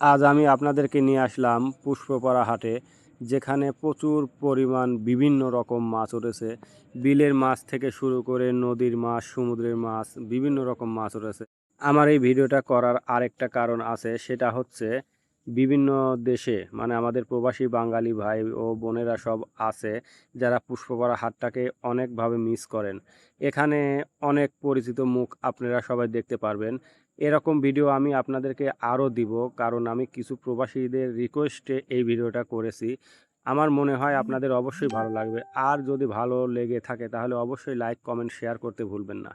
আজ আমি আপনাদেরকে নিয়ে আসলাম পুষ্পপাড়া হাটে, যেখানে প্রচুর পরিমাণ বিভিন্ন রকম মাছ উঠেছে। বিলের মাছ থেকে শুরু করে নদীর মাছ, সমুদ্রের মাছ, বিভিন্ন রকম মাছ উঠেছে। আমার এই ভিডিওটা করার আরেকটা কারণ আছে, সেটা হচ্ছে বিভিন্ন দেশে মানে আমাদের প্রবাসী বাঙালি ভাই ও বোনেরা সব আছে, যারা পুষ্পপাড়া হাটটাকে অনেকভাবে মিস করেন। এখানে অনেক পরিচিত মুখ আপনারা সবাই দেখতে পারবেন। এরকম ভিডিও আমি আপনাদেরকে আরও দিব, কারণ আমি কিছু প্রবাসীদের রিকোয়েস্টে এই ভিডিওটা করেছি। আমার মনে হয় আপনাদের অবশ্যই ভালো লাগবে। আর যদি ভালো লেগে থাকে তাহলে অবশ্যই লাইক কমেন্ট শেয়ার করতে ভুলবেন না।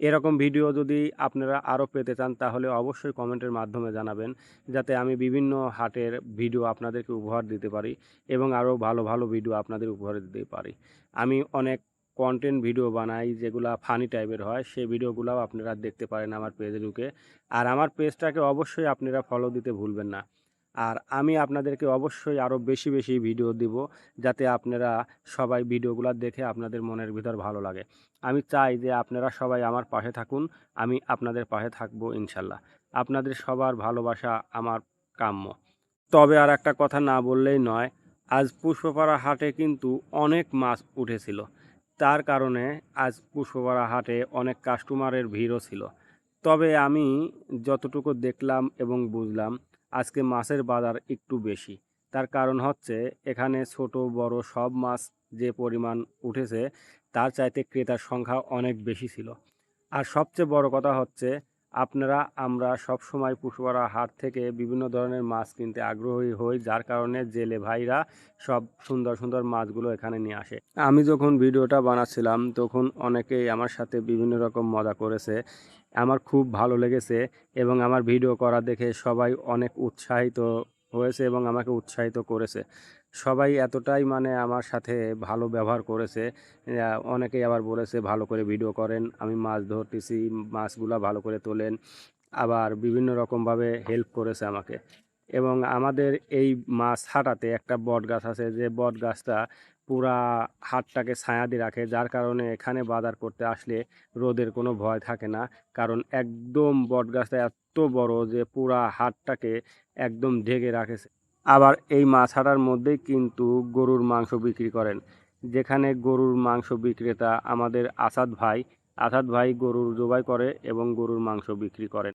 এরকম ভিডিও যদি আপনারা আরও পেতে চান তাহলে অবশ্যই কমেন্টের মাধ্যমে জানাবেন, যাতে আমি বিভিন্ন হাটের ভিডিও আপনাদেরকে উপহার দিতে পারি এবং আরও ভালো ভালো ভিডিও আপনাদের উপহার দিতে পারি। আমি অনেক কন্টেন্ট ভিডিও বানাই যেগুলা ফানি টাইপের হয়, সেই ভিডিওগুলোও আপনারা দেখতে পারেন আমার পেজে ঢুকে। আর আমার পেজটাকে অবশ্যই আপনারা ফলো দিতে ভুলবেন না। আর আমি আপনাদেরকে অবশ্যই আরও বেশি বেশি ভিডিও দিব যাতে আপনারা সবাই ভিডিওগুলো দেখে আপনাদের মনের ভিতর ভালো লাগে। আমি চাই যে আপনারা সবাই আমার পাশে থাকুন, আমি আপনাদের পাশে থাকব ইনশাল্লাহ। আপনাদের সবার ভালোবাসা আমার কাম্য। তবে আর একটা কথা না বললেই নয়, আজ পুষ্পপাড়া হাটে কিন্তু অনেক মাছ উঠেছিল। তার কারণে আজ পুষ্পপাড়া হাটে অনেক কাস্টমারের ভিড়ও ছিল। তবে আমি যতটুকু দেখলাম এবং বুঝলাম আজকে মাছের বাজার একটু বেশি। তার কারণ হচ্ছে, এখানে ছোট, বড় সব মাছ যে পরিমাণ উঠেছে, তার চাইতে ক্রেতার সংখ্যা অনেক বেশি ছিল। আর সবচেয়ে বড় কথা হচ্ছে আপনারা, আমরা সব সময় পুষ্পপাড়া হাট থেকে বিভিন্ন ধরনের মাছ কিনতে আগ্রহী হই, যার কারণে জেলে ভাইরা সব সুন্দর সুন্দর মাছগুলো এখানে নিয়ে আসে। আমি যখন ভিডিওটা বানাচ্ছিলাম, তখন অনেকেই আমার সাথে বিভিন্ন রকম মজা করেছে। আমার খুব ভালো লেগেছে এবং আমার ভিডিও করা দেখে সবাই অনেক উৎসাহিত হয়েছে এবং আমাকে উৎসাহিত করেছে। সবাই এতটাই মানে আমার সাথে ভালো ব্যবহার করেছে অনেকেই আবার বলেছে ভালো করে ভিডিও করেন, আমি মাছ ধরতেছি, মাছগুলা ভালো করে তোলেন, আবার বিভিন্ন রকমভাবে হেল্প করেছে আমাকে। এবং আমাদের এই মাছ হাটাতে একটা বট গাছ আছে, যে বট গাছটা পুরা হাটটাকে ছায়া দিয়ে রাখে, যার কারণে এখানে বাজার করতে আসলে রোদের কোনো ভয় থাকে না। কারণ একদম বট গাছটা এত বড় যে পুরা হাটটাকে একদম ঢেকে রাখেছে আবার এই মাছ হাটার মধ্যেই কিন্তু গরুর মাংস বিক্রি করেন। যেখানে গরুর মাংস বিক্রেতা আমাদের আসাদ ভাই আসাদ ভাই গরুর জবাই করে এবং গরুর মাংস বিক্রি করেন।